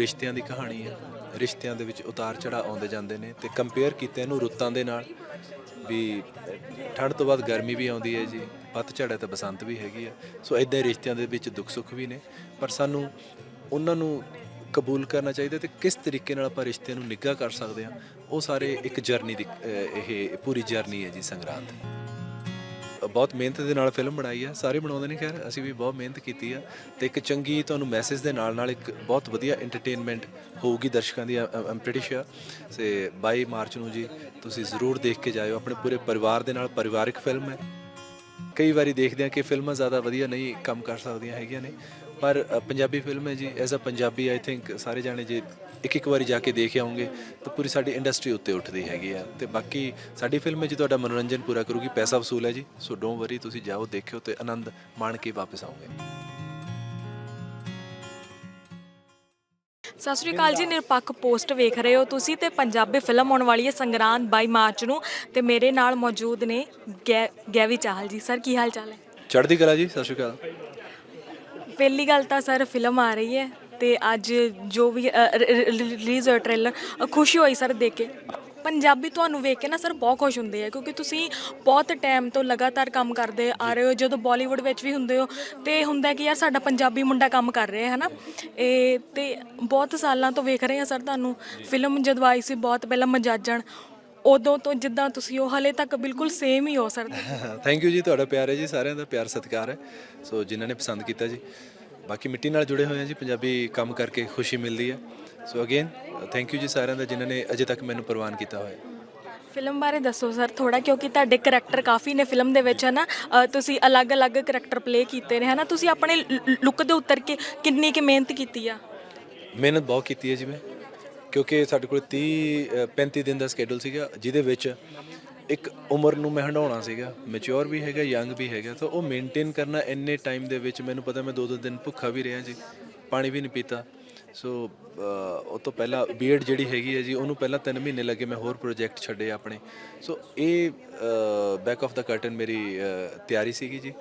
ਰਿਸ਼ਤਿਆਂ ਦੀ ਕਹਾਣੀ ਹੈ। ਰਿਸ਼ਤਿਆਂ ਦੇ ਵਿੱਚ ਉਤਾਰ ਚੜਾ ਆਉਂਦੇ ਜਾਂਦੇ ਨੇ ਤੇ ਕੰਪੇਅਰ ਕੀਤੇ ਇਹਨੂੰ ਰੁੱਤਾਂ ਦੇ ਨਾਲ ਵੀ ਠੰਡ ਤੋਂ ਬਾਅਦ ਗਰਮੀ ਵੀ ਆਉਂਦੀ ਹੈ ਜੀ ਪਤਝੜ ਹੈ ਤੇ ਬਸੰਤ ਵੀ ਹੈਗੀ ਆ। ਸੋ ਇਦਾਂ ਰਿਸ਼ਤਿਆਂ ਦੇ ਵਿੱਚ ਦੁੱਖ ਸੁੱਖ ਵੀ ਨੇ। ਪਰ ਸਾਨੂੰ ਉਹਨਾਂ ਨੂੰ ਕਬੂਲ ਕਰਨਾ ਚਾਹੀਦਾ ਤੇ ਕਿਸ ਤਰੀਕੇ ਨਾਲ ਆਪਾਂ ਰਿਸ਼ਤੇ ਨੂੰ ਨਿੱਘਾ ਕਰ ਸਕਦੇ ਹਾਂ, ਉਹ ਸਾਰੇ ਇੱਕ ਜਰਨੀ ਦੀ ਇਹ ਪੂਰੀ ਜਰਨੀ ਹੈ ਜੀ ਸੰਗਰਾਂਦ ਬਹੁਤ ਮਿਹਨਤ ਦੇ ਨਾਲ ਫਿਲਮ ਬਣਾਈ ਆ। ਸਾਰੇ ਬਣਾਉਂਦੇ ਨੇ, ਖੈਰ, ਅਸੀਂ ਵੀ ਬਹੁਤ ਮਿਹਨਤ ਕੀਤੀ ਆ ਤੇ ਇੱਕ ਚੰਗੀ ਤੁਹਾਨੂੰ ਮੈਸੇਜ ਦੇ ਨਾਲ ਨਾਲ ਇੱਕ ਬਹੁਤ ਵਧੀਆ ਐਂਟਰਟੇਨਮੈਂਟ ਹੋਊਗੀ ਦਰਸ਼ਕਾਂ ਦੀ ਆਮ ਪ੍ਰੀਟੀ ਸ਼ੋਰ ਸੇ 22 ਮਾਰਚ ਨੂੰ ਜੀ ਤੁਸੀਂ ਜ਼ਰੂਰ ਦੇਖ ਕੇ ਜਾਇਓ। ਆਪਣੇ ਪੂਰੇ ਪਰਿਵਾਰ ਦੇ ਨਾਲ ਪਰਿਵਾਰਿਕ ਫਿਲਮ ਹੈ। ਕਈ ਵਾਰੀ ਦੇਖਦੇ ਆ ਕਿ ਫਿਲਮਾਂ ਜ਼ਿਆਦਾ ਵਧੀਆ ਨਹੀਂ ਕੰਮ ਕਰ ਸਕਦੀਆਂ ਹੈਗੀਆਂ ਨੇ। ਪਰ ਅ, ਪੰਜਾਬੀ ਫਿਲਮ ਹੈ ਜੀ as a Punjabi I think ਸਾਰੇ ਜਾਣੇ ਜੇ ਇੱਕ ਇੱਕ ਵਾਰੀ ਜਾ ਕੇ ਦੇਖ ਆਉਂਗੇ ਤਾਂ ਪੂਰੀ ਸਾਡੀ ਇੰਡਸਟਰੀ ਉੱਤੇ ਉੱਠਦੀ ਹੈਗੀ ਆ। ਤੇ ਬਾਕੀ ਸਾਡੀ ਫਿਲਮ ਹੈ ਜੀ ਤੁਹਾਡਾ ਮਨੋਰੰਜਨ ਪੂਰਾ ਕਰੂਗੀ ਪੈਸਾ ਵਸੂਲ ਹੈ ਜੀ। ਸੋ ਡੋਂਟ ਵਰੀ ਤੁਸੀਂ ਜਾਓ ਦੇਖਿਓ ਤੇ ਆਨੰਦ ਮਾਣ ਕੇ ਵਾਪਸ ਆਓਗੇ। ਸਤਿ ਸ਼੍ਰੀ ਅਕਾਲ ਜੀ ਨਿਰਪੱਖ ਪੋਸਟ ਵੇਖ ਰਹੇ ਹੋ ਤੁਸੀਂ ਤੇ ਪੰਜਾਬੀ ਫਿਲਮ ਆਉਣ ਵਾਲੀ ਹੈ ਸੰਗਰਾਂਦ 22 ਮਾਰਚ ਨੂੰ। ਤੇ ਮੇਰੇ ਨਾਲ ਮੌਜੂਦ ਨੇ ਗੈ- ਗੈਵੀ ਚਾਹਲ ਜੀ। ਸਰ ਕੀ ਹਾਲ ਚਾਲ ਹੈ? ਚੜ੍ਹਦੀ ਕਲਾ ਜੀ ਸਤਿ ਸ਼੍ਰੀ ਅਕਾਲ। ਪਹਿਲੀ ਗੱਲ ਤਾਂ ਸਰ ਫਿਲਮ ਆ ਰਹੀ ਹੈ ਤੇ ਅੱਜ ਜੋ ਵੀ ਰਿਲੀਜ਼ ਹੋਇਆ ਟ੍ਰੇਲਰ ਖੁਸ਼ੀ ਹੋਈ ਸਰ ਦੇਖ ਕੇ। ਪੰਜਾਬੀ ਤੁਹਾਨੂੰ ਵੇਖ ਕੇ ਨਾ ਸਰ ਬਹੁਤ ਖੁਸ਼ ਹੁੰਦੇ ਆ, ਕਿਉਂਕਿ ਤੁਸੀਂ ਬਹੁਤ ਟਾਈਮ ਤੋਂ ਲਗਾਤਾਰ ਕੰਮ ਕਰਦੇ ਆ ਰਹੇ ਹੋ, ਜਦੋਂ ਬਾਲੀਵੁੱਡ ਵਿੱਚ ਵੀ ਹੁੰਦੇ ਹੋ, ਤੇ ਹੁੰਦਾ ਕਿ ਯਾਰ ਸਾਡਾ ਪੰਜਾਬੀ ਮੁੰਡਾ ਕੰਮ ਕਰ ਰਿਹਾ ਹੈ ਨਾ ਇਹ ਤੇ ਬਹੁਤ ਸਾਲਾਂ ਤੋਂ ਵੇਖ ਰਹੇ ਆ ਸਰ ਤੁਹਾਨੂੰ। ਫਿਲਮ ਜਦੋਂ ਆਈ ਸੀ, ਬਹੁਤ ਪਹਿਲਾਂ ਮਜਾਜਣ ਉਦੋਂ ਤੋਂ ਜਿੱਦਾਂ ਤੁਸੀਂ ਹੋ ਹਲੇ ਤੱਕ ਬਿਲਕੁਲ ਸੇਮ ਹੀ ਹੋ ਸਰ ਥੈਂਕ ਯੂ ਜੀ ਤੁਹਾਡਾ ਪਿਆਰ ਹੈ ਜੀ ਸਾਰਿਆਂ ਦਾ ਪਿਆਰ ਸਤਿਕਾਰ ਹੈ। ਸੋ ਜਿਨ੍ਹਾਂ ਨੇ ਪਸੰਦ ਕੀਤਾ ਜੀ ਬਾਕੀ ਮਿੱਟੀ ਨਾਲ ਜੁੜੇ ਹੋਏ ਆ ਜੀ ਪੰਜਾਬੀ ਕੰਮ ਕਰਕੇ ਖੁਸ਼ੀ ਮਿਲਦੀ ਹੈ। ਸੋ ਅਗੇਨ ਥੈਂਕ ਯੂ ਜੀ ਸਾਰਿਆਂ ਦਾ ਜਿਨ੍ਹਾਂ ਨੇ ਅਜੇ ਤੱਕ ਮੈਨੂੰ ਪ੍ਰਵਾਨ ਕੀਤਾ ਹੋਇਆ। ਫਿਲਮ ਬਾਰੇ ਦੱਸੋ ਸਰ ਥੋੜਾ ਕਿਉਂਕਿ ਤੁਹਾਡੇ ਕਰੈਕਟਰ ਕਾਫੀ ਨੇ ਫਿਲਮ ਦੇ ਵਿੱਚ ਹਨਾ? ਅ, ਤੁਸੀਂ ਅਲੱਗ-ਅਲੱਗ ਕਰੈਕਟਰ ਪਲੇ ਕੀਤੇ ਨੇ ਹਨਾ? ਤੁਸੀਂ ਆਪਣੇ ਲੁੱਕ ਦੇ ਉੱਤਰ ਕੇ ਕਿੰਨੀ ਕਿ ਮਿਹਨਤ ਕੀਤੀ ਆ? ਮਿਹਨਤ ਬਹੁਤ ਕੀਤੀ ਹੈ ਜੀ ਮੈਂ। ਕਿਉਂਕਿ ਸਾਡੇ ਕੋਲ 30 ਅ, 35 ਦਿਨ ਦਾ ਸਕੇਡਿਊਲ ਸੀਗਾ ਜਿਹਦੇ ਵਿੱਚ ਇੱਕ ਉਮਰ ਨੂੰ ਮੈਂ ਹੰਡਾਉਣਾ ਸੀਗਾ ਮੈਚੁਰ ਵੀ ਹੈਗਾ ਯੰਗ ਵੀ ਹੈਗਾ ਤਾਂ ਉਹ ਮੇਨਟੇਨ ਕਰਨਾ ਇੰਨੇ ਟਾਈਮ ਦੇ ਵਿੱਚ ਮੈਨੂੰ ਪਤਾ ਮੈਂ ਦੋ ਦੋ ਦਿਨ ਭੁੱਖਾ ਵੀ ਰਿਹਾ ਜੀ ਪਾਣੀ ਵੀ ਨਹੀਂ ਪੀਤਾ। ਸੋ ਉਹ ਤੋਂ ਪਹਿਲਾਂ ਬੀਐਡ ਜਿਹੜੀ ਹੈਗੀ ਹੈ ਜੀ ਉਹਨੂੰ ਪਹਿਲਾਂ 3 ਮਹੀਨੇ ਲੱਗੇ ਮੈਂ ਹੋਰ ਪ੍ਰੋਜੈਕਟ ਛੱਡੇ ਆਪਣੇ। ਸੋ ਇਹ ਬੈਕ ਆਫ ਦਾ ਕਰਟਨ ਮੇਰੀ ਤਿਆਰੀ ਸੀਗੀ ਜੀ।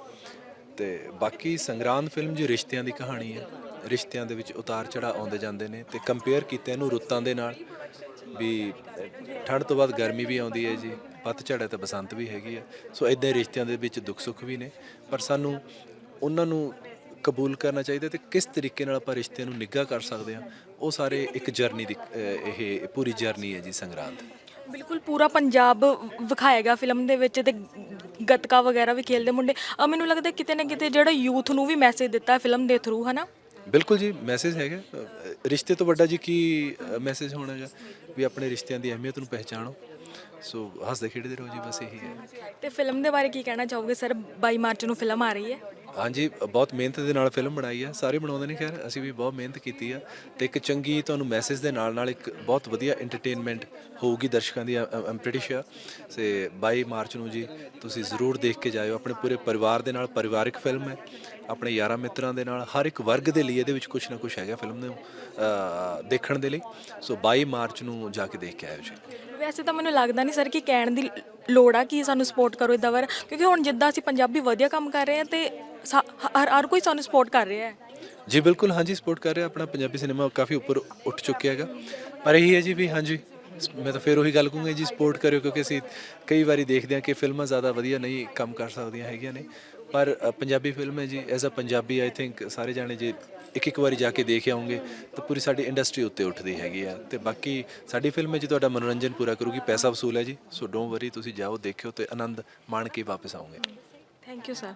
ਤੇ ਬਾਕੀ ਸੰਗਰਾਂਦ ਫਿਲਮ ਜੀ ਰਿਸ਼ਤਿਆਂ ਦੀ ਕਹਾਣੀ ਹੈ। ਰਿਸ਼ਤਿਆਂ ਦੇ ਵਿੱਚ ਉਤਾਰ ਚੜਾ ਆਉਂਦੇ ਜਾਂਦੇ ਨੇ ਤੇ ਕੰਪੇਅਰ ਕੀਤੇ ਇਹਨੂੰ ਰੁੱਤਾਂ ਦੇ ਨਾਲ ਵੀ ਠੰਡ ਤੋਂ ਬਾਅਦ ਗਰਮੀ ਵੀ ਆਉਂਦੀ ਹੈ ਜੀ ਪਤਝੜ ਹੈ ਤੇ ਬਸੰਤ ਵੀ ਹੈਗੀ ਹੈ ਸੋ ਇਦਾਂ ਰਿਸ਼ਤਿਆਂ ਦੇ ਵਿੱਚ ਦੁੱਖ ਸੁੱਖ ਵੀ ਨੇ। ਪਰ ਸਾਨੂੰ ਉਹਨਾਂ ਨੂੰ ਕਬੂਲ ਕਰਨਾ ਚਾਹੀਦਾ ਤੇ ਕਿਸ ਤਰੀਕੇ ਨਾਲ ਆਪਾਂ ਰਿਸ਼ਤੇ ਨੂੰ ਨਿੱਘਾ ਕਰ ਸਕਦੇ ਹਾਂ ਉਹ ਸਾਰੇ ਇੱਕ ਜਰਨੀ ਦੀ ਇਹ ਪੂਰੀ ਜਰਨੀ ਹੈ ਜੀ ਸੰਗਰਾਂਦ। ਬਿਲਕੁਲ ਪੂਰਾ ਪੰਜਾਬ ਵਿਖਾਏਗਾ ਫਿਲਮ ਦੇ ਵਿੱਚ ਤੇ ਗੱਤਕਾ ਵਗੈਰਾ ਵੀ ਖੇਲਦੇ ਮੁੰਡੇ। ਅ, ਮੈਨੂੰ ਲੱਗਦਾ ਕਿਤੇ ਨਾ ਕਿਤੇ ਜਿਹੜਾ ਯੂਥ ਨੂੰ ਵੀ ਮੈਸੇਜ ਦਿੱਤਾ ਫਿਲਮ ਦੇ ਥਰੂ ਹਨਾ? ਬਿਲਕੁਲ ਜੀ ਮੈਸੇਜ ਹੈਗਾ। ਅਹ ਰਿਸ਼ਤੇ ਤੋਂ ਵੱਡਾ ਜੀ ਕੀ ਮੈਸੇਜ ਹੋਣਾ ਹੈਗਾ ਵੀ ਆਪਣੇ ਰਿਸ਼ਤਿਆਂ ਦੀ ਅਹਿਮੀਅਤ ਨੂੰ ਪਹਿਚਾਣੋ। ਸੋ ਹੱਸਦੇ ਖੇਡਦੇ ਰਹੋ ਜੀ ਬਸ ਇਹੀ ਹੈ। ਤੇ ਫਿਲਮ ਦੇ ਬਾਰੇ ਕੀ ਕਹਿਣਾ ਚਾਹੋਗੇ ਸਰ? 22 ਮਾਰਚ ਨੂੰ ਫਿਲਮ ਆ ਰਹੀ ਹੈ। ਹਾਂਜੀ ਬਹੁਤ ਮਿਹਨਤ ਦੇ ਨਾਲ ਫਿਲਮ ਬਣਾਈ ਆ। ਸਾਰੇ ਬਣਾਉਂਦੇ ਨੇ ਖੈਰ ਅਸੀਂ ਵੀ ਬਹੁਤ ਮਿਹਨਤ ਕੀਤੀ ਆ। ਤੇ ਇੱਕ ਚੰਗੀ ਤੁਹਾਨੂੰ ਮੈਸੇਜ ਦੇ ਨਾਲ ਨਾਲ ਇੱਕ ਬਹੁਤ ਵਧੀਆ ਐਂਟਰਟੇਨਮੈਂਟ ਹੋਊਗੀ ਦਰਸ਼ਕਾਂ ਦੀ ਆਮ ਪ੍ਰੀਟੀ ਸ਼ੋਰ ਸੇ 22 ਮਾਰਚ ਨੂੰ ਜੀ ਤੁਸੀਂ ਜ਼ਰੂਰ ਦੇਖ ਕੇ ਜਾਇਓ। ਆਪਣੇ ਪੂਰੇ ਪਰਿਵਾਰ ਦੇ ਨਾਲ ਪਰਿਵਾਰਿਕ ਫਿਲਮ ਹੈ। ਆਪਣੇ ਯਾਰਾਂ ਮਿੱਤਰਾਂ ਦੇ ਨਾਲ ਹਰ ਇੱਕ ਵਰਗ ਦੇ ਲਈ ਇਹਦੇ ਵਿੱਚ ਕੁਝ ਨਾ ਕੁਝ ਹੈਗਾ ਫਿਲਮ ਨੂੰ ਦੇਖਣ ਦੇ ਲਈ। ਸੋ 22 ਮਾਰਚ ਨੂੰ ਜਾ ਕੇ ਦੇਖ ਕੇ ਆਇਓ ਜੀ। ਵੈਸੇ ਤਾਂ ਮੈਨੂੰ ਲੱਗਦਾ ਨਹੀਂ ਸਰ ਕਿ ਕਹਿਣ ਦੀ ਲੋੜ ਆ ਕਿ ਸਾਨੂੰ ਸਪੋਰਟ ਕਰੋ ਇਦਾਂ ਵਰ ਕਿਉਂਕਿ ਹੁਣ ਜਿੱਦਾਂ ਅਸੀਂ ਪੰਜਾਬੀ ਵਧੀਆ ਕੰਮ ਕਰ ਰਹੇ ਹਾਂ ਤੇ ਸਾ- ਹਰ ਹਰ ਕੋਈ ਸਾਨੂੰ ਸਪੋਰਟ ਕਰ ਰਿਹਾ ਹੈ। ਜੀ ਬਿਲਕੁਲ ਹਾਂਜੀ ਸਪੋਰਟ ਕਰ ਰਿਹਾ ਆਪਣਾ ਪੰਜਾਬੀ ਸਿਨੇਮਾ ਕਾਫੀ ਉੱਪਰ ਉੱਠ ਚੁੱਕਿਆ ਹੈਗਾ। ਪਰ ਇਹੀ ਹੈ ਜੀ ਵੀ ਹਾਂਜੀ ਮੈਂ ਤਾਂ ਫਿਰ ਉਹੀ ਗੱਲ ਕਹੂੰਗਾ ਜੀ ਸਪੋਰਟ ਕਰਿਓ ਕਿਉਂਕਿ ਅਸੀਂ ਕਈ ਵਾਰੀ ਦੇਖਦੇ ਹਾਂ ਕਿ ਫਿਲਮਾਂ ਜ਼ਿਆਦਾ ਵਧੀਆ ਨਹੀਂ ਕੰਮ ਕਰ ਸਕਦੀਆਂ ਹੈਗੀਆਂ ਨੇ। ਪਰ ਅ, ਪੰਜਾਬੀ ਫਿਲਮ ਹੈ ਜੀ as a Punjabi I think ਸਾਰੇ ਜਾਣੇ ਜੇ ਇੱਕ ਇੱਕ ਵਾਰੀ ਜਾ ਕੇ ਦੇਖ ਆਉਂਗੇ ਤਾਂ ਪੂਰੀ ਸਾਡੀ ਇੰਡਸਟਰੀ ਉੱਤੇ ਉੱਠਦੀ ਹੈਗੀ ਆ। ਤੇ ਬਾਕੀ ਸਾਡੀ ਫਿਲਮ ਹੈ ਜੀ ਤੁਹਾਡਾ ਮਨੋਰੰਜਨ ਪੂਰਾ ਕਰੂਗੀ ਪੈਸਾ ਵਸੂਲ ਹੈ ਜੀ। ਸੋ ਡੋਂਟ ਵਰੀ ਤੁਸੀਂ ਜਾਓ ਦੇਖਿਓ ਤੇ ਆਨੰਦ ਮਾਣ ਕੇ ਵਾਪਸ ਆਓਗੇ। Thank you sir